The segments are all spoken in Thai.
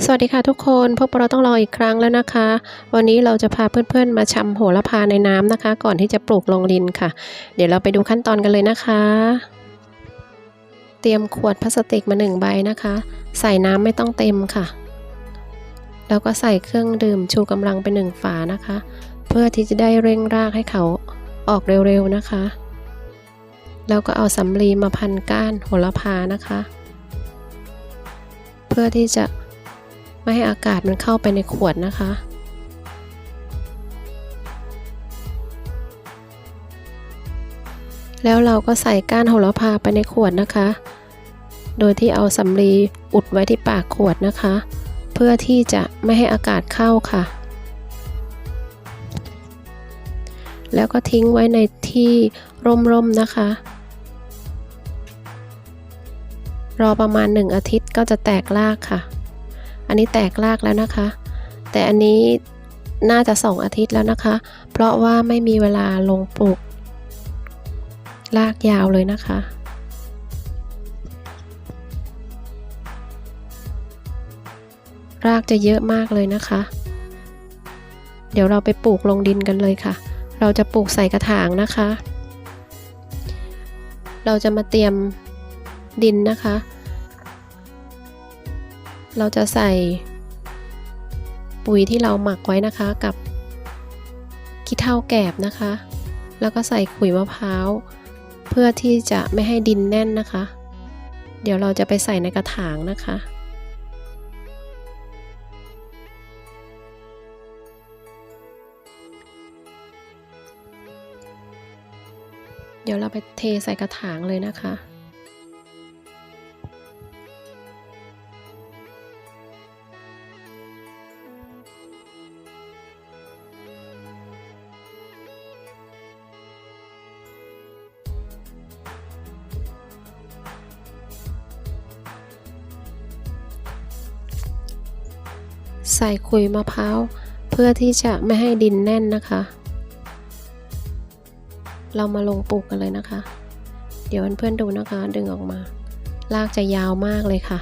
สวัสดีค่ะทุกคนพบกับเราต้องรออีกครั้งแล้วนะคะ วันนี้เราจะพาเพื่อนๆมาชำโหระพาในน้ำนะคะ ก่อนที่จะปลูกลงดินค่ะ เดี๋ยวเราไปดูขั้นตอนกันเลยนะคะ เตรียมขวดพลาสติกมาหนึ่งใบนะคะ ใส่น้ำไม่ต้องเต็มค่ะ แล้วก็ใส่เครื่องดื่มชูกำลังไปหนึ่งฝานะคะ เพื่อที่จะได้เร่งรากให้เขาออกเร็วๆนะคะ แล้วก็เอาสำลีมาพันก้านโหระพานะคะ เพื่อที่จะ ไม่ให้อากาศมันเข้าไปในขวดนะคะ แล้วเราก็ใส่ก้านโหระพาไปในขวดนะคะ โดยที่เอาสำลีอุดไว้ที่ปากขวดนะคะ เพื่อที่จะไม่ให้อากาศเข้าค่ะ แล้วก็ทิ้งไว้ในที่ร่มๆนะคะรอประมาณ 1 อาทิตย์ก็จะแตกรากค่ะ อันนี้แตกรากแล้วนะคะ แต่อันนี้น่าจะ2อาทิตย์แล้วนะคะ เพราะว่าไม่มีเวลาลงปลูกรากยาวเลยนะคะ รากจะเยอะมากเลยนะคะ เดี๋ยวเราไปปลูกลงดินกันเลยค่ะ เราจะปลูกใส่กระถางนะคะ เราจะมาเตรียมดินนะคะ เราจะใส่ปุ๋ยที่เราหมักไว้นะคะกับขี้เถ้าแกบนะคะ แล้วก็ใส่ขุยมะพร้าวเพื่อที่จะไม่ให้ดินแน่นนะคะ เดี๋ยวเราจะไปใส่ในกระถางนะคะเดี๋ยวเราไปเทใส่กระถางเลยนะคะ ใส่ขุยมะพร้าวเพื่อที่จะไม่ให้ดินแน่นนะคะ เรามาลงปลูกกันเลยนะคะ เดี๋ยวเพื่อนๆดูนะคะ ดึงออกมารากจะยาวมากเลยค่ะ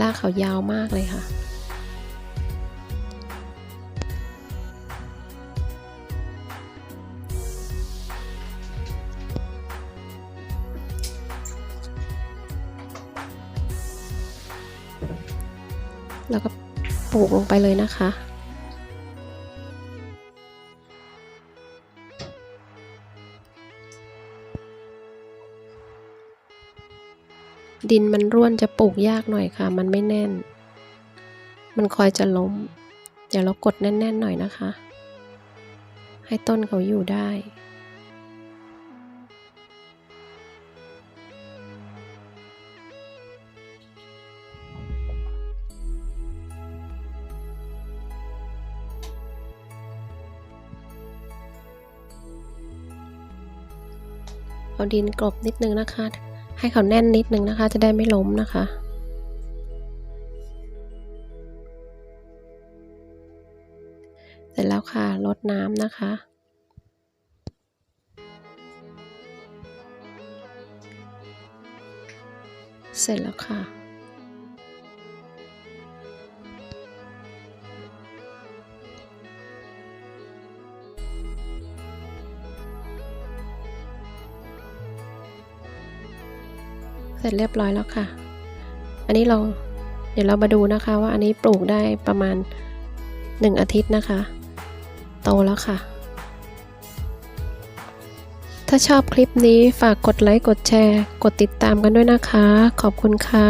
รากเขายาวมากเลยค่ะ แล้วก็ปลูกลงไปเลยนะคะ ดินมันร่วนจะปลูกยากหน่อยค่ะ มันไม่แน่น มันคอยจะล้ม เดี๋ยวเรากดแน่นๆหน่อยนะคะ ให้ต้นเขาอยู่ได้ เอาดินกลบนิดนึงนะคะ ให้เขาแน่นนิดนึงนะคะ จะได้ไม่ล้มนะคะเสร็จแล้วค่ะลดน้ำนะคะ เสร็จแล้วค่ะ เสร็จเรียบร้อยแล้วค่ะ อันนี้เราเดี๋ยวเรามาดูนะคะว่าอันนี้ปลูกได้ประมาณ 1 อาทิตย์นะคะ โตแล้วค่ะ ถ้าชอบคลิปนี้ฝากกดไลค์ กดแชร์ กดติดตามกันด้วยนะคะ ขอบคุณค่ะ